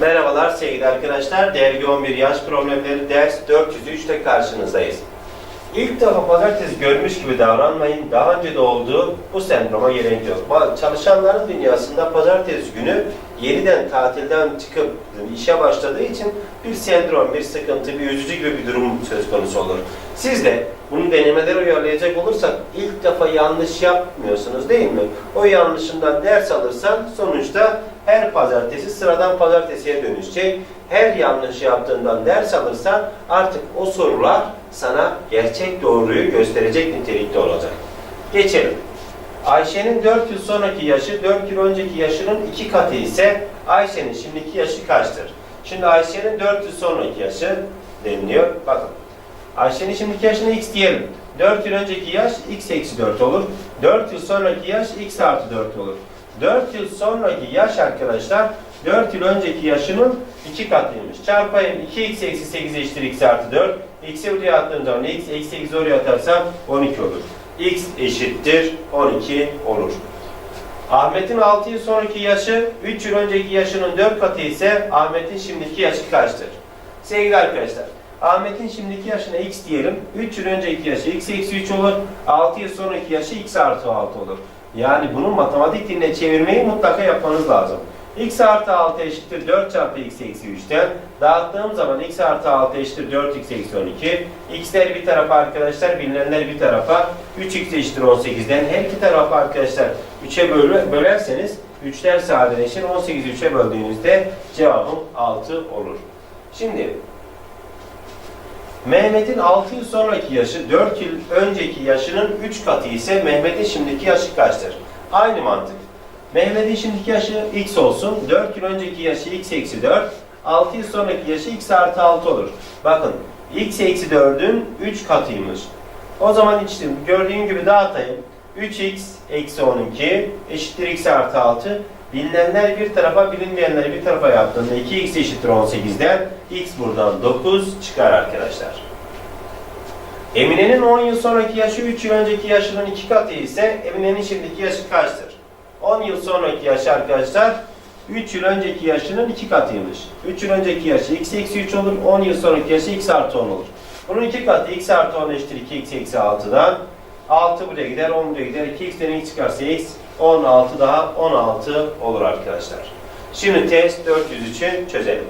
Merhabalar sevgili arkadaşlar. Dergi 11 Yaş Problemleri ders 403'te karşınızdayız. İlk defa pazartesi görmüş gibi davranmayın. Daha önce de olduğu bu sendroma. Ba- Çalışanların dünyasında pazartesi günü yeniden tatilden çıkıp işe başladığı için bir sendrom, bir sıkıntı, bir üzücü gibi bir durum söz konusu olur. Siz de bunu denemelere uyarlayacak olursak ilk defa yanlış yapmıyorsunuz değil mi? O yanlışından ders alırsan sonuçta her pazartesi sıradan pazartesiye dönüşecek. Her yanlış yaptığından ders alırsan artık o sorular sana gerçek doğruyu gösterecek nitelikte olacak. Geçelim. Ayşe'nin 4 yıl sonraki yaşı 4 yıl önceki yaşının 2 katı ise Ayşe'nin şimdiki yaşı kaçtır? Şimdi Ayşe'nin 4 yıl sonraki yaşı deniliyor. Bakın. Ayşe'nin şimdiki yaşına x diyelim. 4 yıl önceki yaş x eksi 4 olur. 4 yıl sonraki yaş x artı 4 olur. 4 yıl sonraki yaş arkadaşlar 4 yıl önceki yaşının 2 katıymış. Çarpayım 2x eksi 8 eşittir x artı 4. X'i buraya attığım zaman x eksi 8 oraya atarsam 12 olur. x eşittir 12 olur. Ahmet'in 6 yıl sonraki yaşı 3 yıl önceki yaşının 4 katı ise Ahmet'in şimdiki yaşı kaçtır? Sevgili arkadaşlar, Ahmet'in şimdiki yaşına x diyelim. 3 yıl önceki yaşı x eksi 3 olur. 6 yıl sonraki yaşı x artı 6 olur. Yani bunu matematik diline çevirmeyi mutlaka yapmanız lazım. x artı 6 eşittir 4 çarpı x eksi 3'ten. Dağıttığım zaman x artı 6 eşittir 4x eksi 12. x'ler bir tarafa arkadaşlar, bilinenler bir tarafa. 3x eşittir 18'den. Her iki tarafı arkadaşlar 3'e bölü, bölerseniz 3'ler sadeleşir. 18'i 3'e böldüğünüzde cevabım 6 olur. Şimdi Mehmet'in 6 yıl sonraki yaşı 4 yıl önceki yaşının 3 katı ise Mehmet'in şimdiki yaşı kaçtır? Aynı mantık. Mehmet'in şimdiki yaşı x olsun. 4 yıl önceki yaşı x eksi 4. 6 yıl sonraki yaşı x artı 6 olur. Bakın x eksi 4'ün 3 katıymış. O zaman işte gördüğün gibi dağıtayım. 3x eksi 12 eşittir x artı 6. Bilinenler bir tarafa, bilinmeyenleri bir tarafa yaptığında 2x eşittir 18'den x buradan 9 çıkar arkadaşlar. Emine'nin 10 yıl sonraki yaşı 3 yıl önceki yaşının 2 katı ise Emine'nin şimdiki yaşı kaçtır? 10 yıl sonraki yaş arkadaşlar 3 yıl önceki yaşının 2 katıymış. 3 yıl önceki yaşı x eksi 3 olur. 10 yıl sonraki yaşı x artı 10 olur. Bunun 2 katı x artı 10 eşittir 2x eksi 6'dan. 6 buraya gider, 10 buraya gider. 2x'den x çıkarsa x 16 daha 16 olur arkadaşlar. Şimdi test 400 için çözelim.